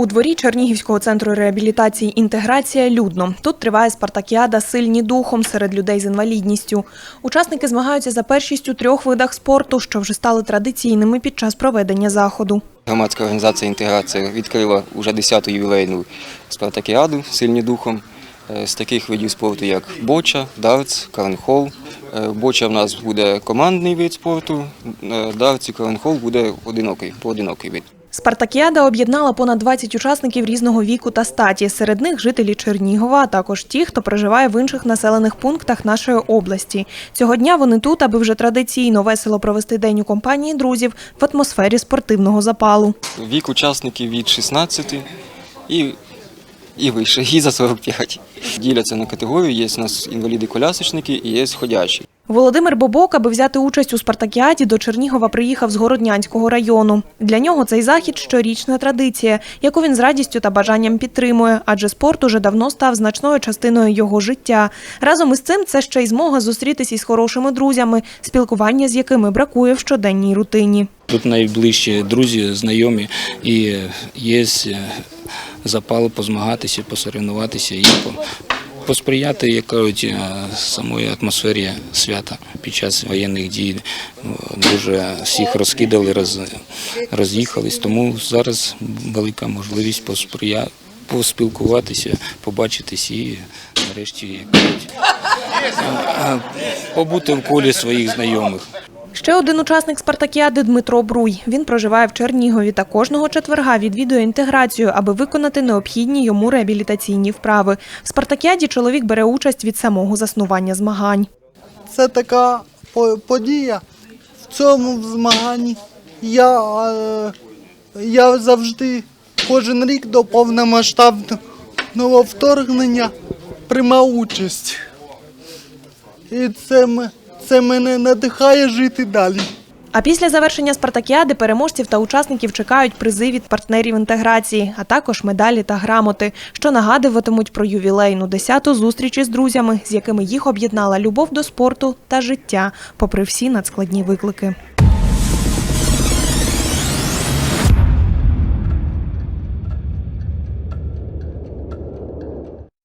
У дворі Чернігівського центру реабілітації інтеграція людно. Тут триває спартакіада Сильні духом серед людей з інвалідністю. Учасники змагаються за першість у трьох видах спорту, що вже стали традиційними під час проведення заходу. Громадська організація інтеграція відкрила вже 10-ту ювілейну спартакіаду сильні духом з таких видів спорту, як боча, дартс, карнхол. Е, Боча в нас буде командний вид спорту, е, дартс і карнхол буде одинокий, поодинокий вид. Спартакіада об'єднала понад 20 учасників різного віку та статі. Серед них жителі Чернігова, а також ті, хто проживає в інших населених пунктах нашої області. Цього дня вони тут, аби вже традиційно весело провести день у компанії друзів в атмосфері спортивного запалу. Вік учасників від 16 і, і вище, і за 45. Діляться на категорії, є у нас інваліди-колясочники і є ходячі. Володимир Бобок, аби взяти участь у спартакіаді, до Чернігова приїхав з Городнянського району. Для нього цей захід щорічна традиція, яку він з радістю та бажанням підтримує, адже спорт уже давно став значною частиною його життя. Разом із цим це ще й змога зустрітися із хорошими друзями, спілкування з якими бракує в щоденній рутині. Тут найближчі друзі, знайомі і є запал позмагатися, посоревнуватися і по- посприяти, як кажуть, е, самої атмосфері свята під час воєнних дій. Дуже всіх розкидали, роз, роз'їхались. Тому зараз велика можливість посприя, поспілкуватися, побачитись і нарешті як е, побути в колі своїх знайомих. Ще один учасник спартакіади Дмитро Бруй. Він проживає в Чернігові та кожного четверга відвідує інтеграцію, аби виконати необхідні йому реабілітаційні вправи. В спартакіаді чоловік бере участь від самого заснування змагань. Це така подія в цьому змаганні. Я, е, я завжди кожен рік до повномасштабного вторгнення приймав участь. І це, м- це мене надихає жити далі. А після завершення спартакіади переможців та учасників чекають призи від партнерів інтеграції, а також медалі та грамоти, що нагадуватимуть про ювілейну десяту зустріч із друзями, з якими їх об'єднала любов до спорту та життя, попри всі надскладні виклики.